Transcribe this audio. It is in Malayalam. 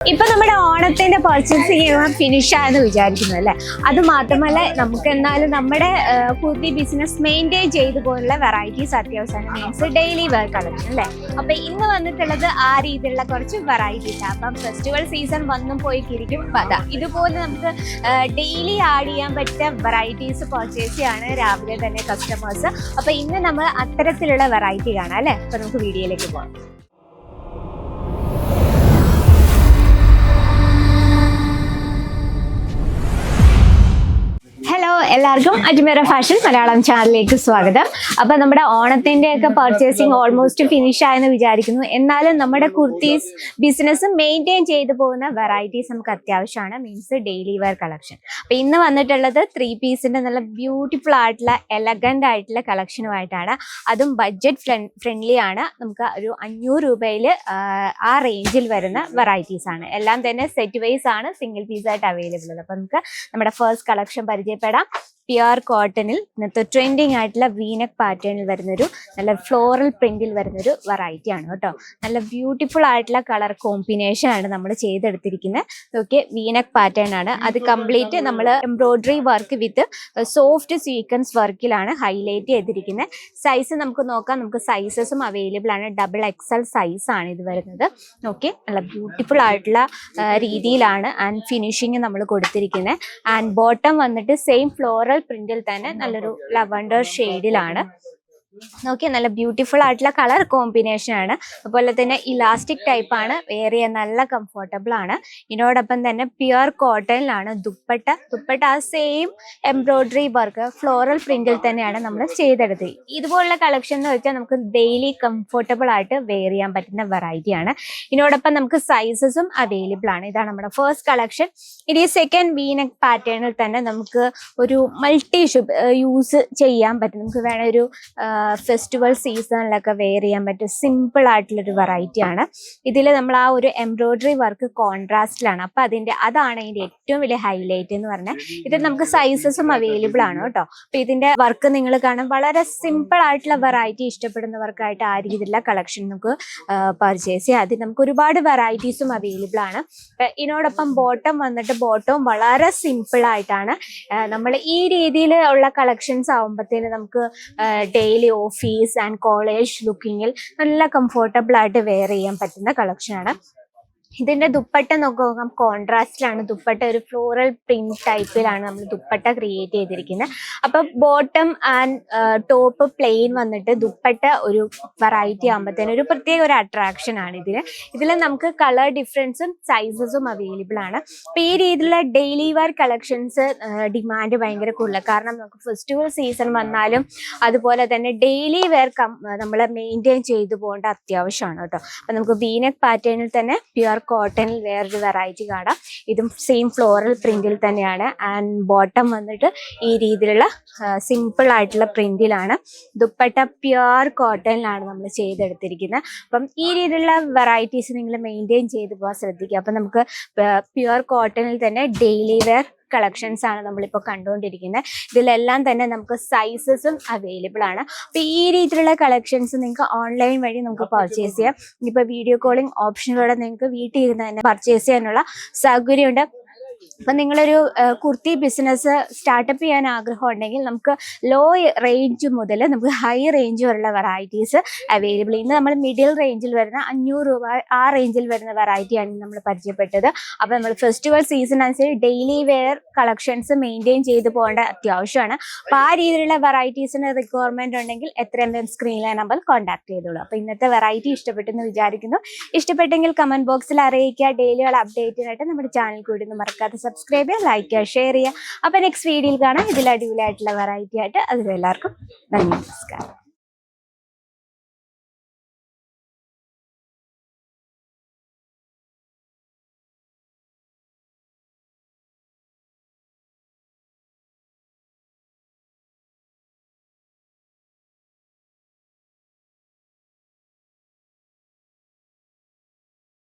ഇപ്പൊ നമ്മുടെ ഓണത്തിന്റെ പർച്ചേസിങ് ചെയ്യുമ്പോൾ ഫിനിഷ് ആയെന്ന് വിചാരിക്കുന്നു അല്ലെ? അത് മാത്രമല്ല നമുക്ക് എന്നാലും നമ്മുടെ കുർത്തി ബിസിനസ് മെയിന്റെയിൻ ചെയ്തു പോലുള്ള വെറൈറ്റീസ് അത്യാവശ്യം മീൻസ് ഡെയിലി വെയർ കളക്ഷൻ അല്ലെ? അപ്പൊ ഇന്ന് വന്നിട്ടുള്ളത് ആ രീതിയിലുള്ള കുറച്ച് വെറൈറ്റീസ് അപ്പം ഫെസ്റ്റിവൽ സീസൺ വന്നും പോയി ഇരിക്കും അപ്പൊ അതാ ഇതുപോലെ നമുക്ക് ഡെയിലി ആഡ് ചെയ്യാൻ പറ്റിയ വെറൈറ്റീസ് പർച്ചേസ് ചെയ്യാണ് രാവിലെ തന്നെ കസ്റ്റമേഴ്സ് അപ്പൊ ഇന്ന് നമ്മൾ അത്തരത്തിലുള്ള വെറൈറ്റി കാണാം അല്ലെ? അപ്പൊ നമുക്ക് വീഡിയോയിലേക്ക് പോകാം ഹലോ എല്ലാവർക്കും അജ്മീറ ഫാഷൻ മലയാളം ചാനലിലേക്ക് സ്വാഗതം. അപ്പൊ നമ്മുടെ ഓണത്തിന്റെ ഒക്കെ പർച്ചേസിങ് ഓൾമോസ്റ്റ് ഫിനിഷ് ആയെന്ന് വിചാരിക്കുന്നു. എന്നാലും നമ്മുടെ കുർത്തീസ് ബിസിനസ് മെയിന്റെയിൻ ചെയ്തു പോകുന്ന വെറൈറ്റീസ് നമുക്ക് അത്യാവശ്യമാണ്. മീൻസ് ഡെയിലി വെയർ കളക്ഷൻ അപ്പൊ ഇന്ന് വന്നിട്ടുള്ളത് ത്രീ പീസിന്റെ നല്ല ബ്യൂട്ടിഫുൾ ആയിട്ടുള്ള എലഗന്റ് ആയിട്ടുള്ള കളക്ഷനുമായിട്ടാണ് അതും ബഡ്ജറ്റ് ഫ്രണ്ട്ലി ആണ്. നമുക്ക് ഒരു അഞ്ഞൂറ് രൂപയിൽ ആ റേഞ്ചിൽ വരുന്ന വെറൈറ്റീസ് ആണ്. എല്ലാം തന്നെ സെറ്റ് വൈസ് ആണ് സിംഗിൾ പീസ് ആയിട്ട് അവൈലബിൾ അപ്പൊ നമുക്ക് നമ്മുടെ ഫസ്റ്റ് കളക്ഷൻ പരിചയപ്പെടാം. か പ്യുർ കോട്ടണിൽ ഇന്നത്തെ ട്രെൻഡിങ് ആയിട്ടുള്ള വീനക് പാറ്റേണിൽ വരുന്നൊരു നല്ല ഫ്ലോറൽ പ്രിന്റിൽ വരുന്നൊരു വെറൈറ്റി ആണ് കേട്ടോ. നല്ല ബ്യൂട്ടിഫുൾ ആയിട്ടുള്ള കളർ കോമ്പിനേഷൻ ആണ് നമ്മൾ ചെയ്തെടുത്തിരിക്കുന്നത് ഓക്കെ വീനക് പാറ്റേൺ ആണ്. അത് കംപ്ലീറ്റ് നമ്മൾ embroidery work with soft sequence വർക്കിലാണ് highlight ചെയ്തിരിക്കുന്നത് സൈസ് നമുക്ക് നോക്കാം. നമുക്ക് സൈസസും അവൈലബിൾ ആണ്. ഡബിൾ എക്സൽ സൈസ് ആണ് ഇത് വരുന്നത്. ഓക്കെ നല്ല ബ്യൂട്ടിഫുൾ ആയിട്ടുള്ള രീതിയിലാണ് ആൻഡ് ഫിനിഷിങ് നമ്മൾ കൊടുത്തിരിക്കുന്നത് ആൻഡ് ബോട്ടം വന്നിട്ട് സെയിം ഫ്ലോറൽ പ്രിന്റിൽ തന്നെ നല്ലൊരു ലവണ്ടർ ഷെയ്ഡിലാണ് നോക്കി നല്ല ബ്യൂട്ടിഫുൾ ആയിട്ടുള്ള കളർ കോമ്പിനേഷൻ ആണ്. അതുപോലെ തന്നെ ഇലാസ്റ്റിക് ടൈപ്പ് ആണ്. ഏറിയ നല്ല കംഫർട്ടബിൾ ആണ്. ഇതിനോടൊപ്പം തന്നെ പ്യുർ കോട്ടണിലാണ് ദുപ്പട്ട ദുപ്പട്ട ആ സെയിം എംബ്രോയിഡറി വർക്ക് ഫ്ലോറൽ പ്രിന്റിൽ തന്നെയാണ് നമ്മൾ ചെയ്തെടുത്തത്. ഇതുപോലുള്ള കളക്ഷൻ എന്ന് വെച്ചാൽ നമുക്ക് ഡെയിലി കംഫർട്ടബിൾ ആയിട്ട് വെയർ ചെയ്യാൻ പറ്റുന്ന വെറൈറ്റി ആണ്. ഇതിനോടൊപ്പം നമുക്ക് സൈസസും അവൈലബിൾ ആണ്. ഇതാണ് നമ്മുടെ ഫസ്റ്റ് കളക്ഷൻ ഇനി സെക്കൻഡ് വീനക് പാറ്റേണിൽ തന്നെ നമുക്ക് ഒരു മൾട്ടി യൂസ് ചെയ്യാൻ പറ്റും. നമുക്ക് വേണ ഒരു ഫെസ്റ്റിവൽ സീസണിലൊക്കെ വെയർ ചെയ്യാൻ പറ്റും സിമ്പിൾ ആയിട്ടുള്ളൊരു വെറൈറ്റി ആണ്. ഇതിൽ നമ്മൾ ആ ഒരു എംബ്രോയിഡറി വർക്ക് കോൺട്രാസ്റ്റിലാണ് അപ്പം അതിന്റെ അതാണ് അതിന്റെ ഏറ്റവും വലിയ ഹൈലൈറ്റ് എന്ന് പറഞ്ഞാൽ ഇത് നമുക്ക് സൈസസും അവൈലബിൾ ആണ് കേട്ടോ. അപ്പം ഇതിന്റെ വർക്ക് നിങ്ങൾ കാണാൻ വളരെ സിമ്പിൾ ആയിട്ടുള്ള വെറൈറ്റി ഇഷ്ടപ്പെടുന്നവർക്കായിട്ട് ആ രീതിയിലുള്ള കളക്ഷൻ നമുക്ക് പർച്ചേസ് ചെയ്യാം. അതിൽ നമുക്ക് ഒരുപാട് വെറൈറ്റീസും അവൈലബിൾ ആണ്. ഇതിനോടൊപ്പം ബോട്ടം വന്നിട്ട് ബോട്ടവും വളരെ സിമ്പിൾ ആയിട്ടാണ് നമ്മൾ ഈ രീതിയിൽ ഉള്ള കളക്ഷൻസ് ആവുമ്പോഴത്തേന് നമുക്ക് ഡെയിലി ഓഫീസ് ആൻഡ് കോളേജ് ലുക്കിങ്ങിൽ നല്ല കംഫർട്ടബിൾ ആയിട്ട് വെയർ ചെയ്യാൻ പറ്റുന്ന കളക്ഷനാണ് ഇതിന്റെ ദുപ്പട്ട നോക്കാം. കോൺട്രാസ്റ്റിലാണ് ദുപ്പട്ട ഒരു ഫ്ലോറൽ പ്രിന്റ് ടൈപ്പിലാണ് നമ്മൾ ദുപ്പട്ട ക്രിയേറ്റ് ചെയ്തിരിക്കുന്നത് അപ്പൊ ബോട്ടം ആൻഡ് ടോപ്പ് പ്ലെയിൻ വന്നിട്ട് ദുപ്പട്ട ഒരു വെറൈറ്റി ആകുമ്പോഴത്തേനും ഒരു പ്രത്യേക ഒരു അട്രാക്ഷൻ ആണ് ഇതിന് ഇതിൽ നമുക്ക് കളർ ഡിഫറൻസും സൈസസും അവൈലബിൾ ആണ്. അപ്പൊ ഈ രീതിയിലുള്ള ഡെയിലി വെയർ കളക്ഷൻസ് ഡിമാൻഡ് ഭയങ്കര കൂടുതലാണ് കാരണം നമുക്ക് ഫെസ്റ്റിവൽ സീസൺ വന്നാലും അതുപോലെ തന്നെ ഡെയിലി വെയർ നമ്മൾ മെയിന്റെയിൻ ചെയ്തു പോകേണ്ട അത്യാവശ്യമാണ് കേട്ടോ. അപ്പൊ നമുക്ക് വീനക് പാറ്റേണിൽ തന്നെ പ്യുർ കോട്ടണിൽ വേറൊരു വെറൈറ്റി കാണാം. ഇതും സെയിം ഫ്ലോറൽ പ്രിന്റിൽ തന്നെയാണ്. ആൻഡ് ബോട്ടം വന്നിട്ട് ഈ രീതിയിലുള്ള സിമ്പിൾ ആയിട്ടുള്ള പ്രിന്റിലാണ് ദുപ്പട്ട പ്യുർ കോട്ടണിലാണ് നമ്മൾ ചെയ്തെടുത്തിരിക്കുന്നത്. അപ്പം ഈ രീതിയിലുള്ള വെറൈറ്റീസ് നിങ്ങൾ മെയിന്റെയിൻ ചെയ്ത് പോകാൻ ശ്രദ്ധിക്കുക. അപ്പം നമുക്ക് പ്യുർ കോട്ടണിൽ തന്നെ ഡെയിലി വെയർ കളക്ഷൻസ് ആണ് നമ്മളിപ്പോൾ കണ്ടുകൊണ്ടിരിക്കുന്നത്. ഇതിലെല്ലാം തന്നെ നമുക്ക് സൈസസും അവൈലബിൾ ആണ്. അപ്പോൾ ഈ രീതിയിലുള്ള കളക്ഷൻസ് നിങ്ങൾക്ക് ഓൺലൈൻ വഴി നമുക്ക് പർച്ചേസ് ചെയ്യാം. ഇനിയിപ്പോൾ വീഡിയോ കോളിംഗ് ഓപ്ഷനിലൂടെ നിങ്ങൾക്ക് വീട്ടിൽ ഇരുന്ന് തന്നെ പർച്ചേസ് ചെയ്യാനുള്ള സൗകര്യമുണ്ട്. അപ്പം നിങ്ങളൊരു കുർത്തി ബിസിനസ് സ്റ്റാർട്ടപ്പ് ചെയ്യാൻ ആഗ്രഹം ഉണ്ടെങ്കിൽ നമുക്ക് ലോ റേഞ്ച് മുതൽ നമുക്ക് ഹൈ റേഞ്ച് വരെയുള്ള വെറൈറ്റീസ് അവൈലബിൾ ഇന്ന് നമ്മൾ മിഡിൽ റേഞ്ചിൽ വരുന്ന അഞ്ഞൂറ് രൂപ ആ റേഞ്ചിൽ വരുന്ന വെറൈറ്റിയാണ് നമ്മൾ പരിചയപ്പെട്ടത്. അപ്പം നമ്മൾ ഫെസ്റ്റിവൽ സീസൺ അനുസരിച്ച് ഡെയിലി വെയർ കളക്ഷൻസ് മെയിന്റെയിൻ ചെയ്ത് പോകേണ്ട അത്യാവശ്യമാണ്. അപ്പം ആ രീതിയിലുള്ള വെറൈറ്റീസിന് റിക്വയർമെന്റ് ഉണ്ടെങ്കിൽ എത്രയും വേഗം സ്ക്രീനിലെ നമ്പർ കോൺടാക്ട് ചെയ്തോളൂ. അപ്പം ഇന്നത്തെ വെറൈറ്റി ഇഷ്ടപ്പെട്ടെന്ന് വിചാരിക്കുന്നു. ഇഷ്ടപ്പെട്ടെങ്കിൽ കമന്റ് ബോക്സിൽ അറിയിക്കുക. ഡെയിലിയുള്ള അപ്ഡേറ്റിനായിട്ട് നമ്മുടെ ചാനൽ കൂടി ഒന്ന് മറക്കാതെ സബ്സ്ക്രൈബ് ചെയ്യുക ലൈക്ക് ചെയ്യുക ഷെയർ ചെയ്യുക. അപ്പോൾ നെക്സ്റ്റ് വീഡിയോയിൽ കാണാം. ഇതിൽ അടിപൊളിയായിട്ടുള്ള വെറൈറ്റി ആയിട്ട്. അതിലെല്ലാവർക്കും നന്ദി നമസ്കാരം.